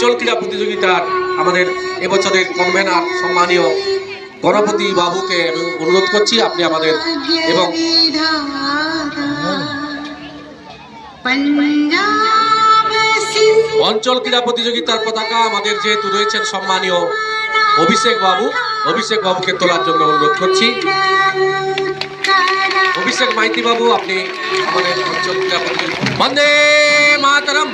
অঞ্চল ক্রীড়া প্রতিযোগিতার আমাদের এবছরের কনভেনার সম্মানীয় গণপতি বাবুকে আমি অনুরোধ করছি, আপনি আমাদের এবং অঞ্চল ক্রীড়া প্রতিযোগিতার পতাকা আমাদের যেহেতু রয়েছেন সম্মানীয় অভিষেক বাবু, অভিষেক বাবুকে তোলার জন্য অনুরোধ করছি। অভিষেক মাইতি বাবু আপনি আমাদের অঞ্চল ক্রীড়া প্রতিযোগিতা বন্দে মাতারাম।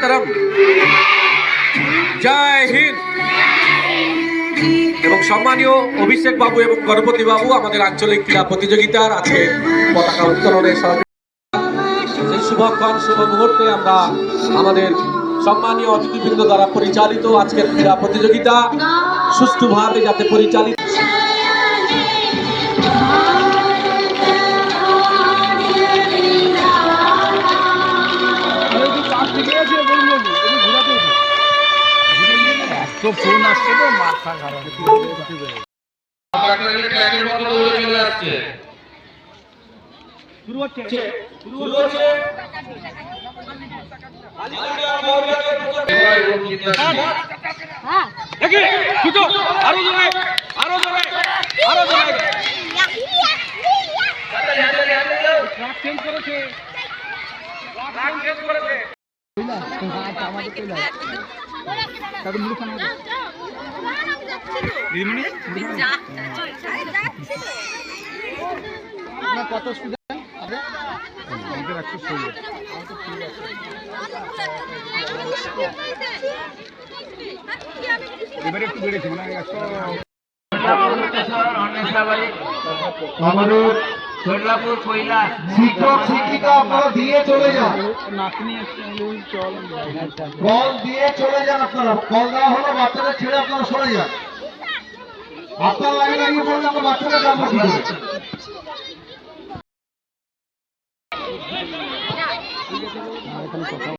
মাতরম জয় হিন্দ। এবং সম্মানীয় অভিষেক বাবু এবং গণপতি বাবু, আমাদের আঞ্চলিক ক্রীড়া প্রতিযোগিতার আজকে পতাকা উত্তোলনের সহযোগিতা শুভক্ষণ, শুভ মুহূর্তে আমরা আমাদের সম্মানীয় অতিথিবৃন্দ দ্বারা পরিচালিত আজকের ক্রীড়া প্রতিযোগিতা সুষ্ঠুভাবে যাতে পরিচালিত তো ফোন আসছে তো মাথা খারাপ। ট্র্যাকের মতো দৌড়ে চলে আসছে শুরু হচ্ছে। এবার রঞ্জিত দাস। দেখি দুটো আরও জোরে আরও জোরে আরও জোরে। ট্রাক চেঞ্জ করেছে। দিদিমণি কত এবারে একটু বেড়েছে মানে একশো আমাদের শিক্ষক শিক্ষিকা আপনারা দিয়ে চলে যান। কল দিয়ে চলে যান আপনারা। কল দেওয়া হলো বাচ্চাদের ছেড়ে আপনারা সরে যান। আপনার লাইনে লাগিয়ে বললে আমরা বাচ্চাদের যাব কি করে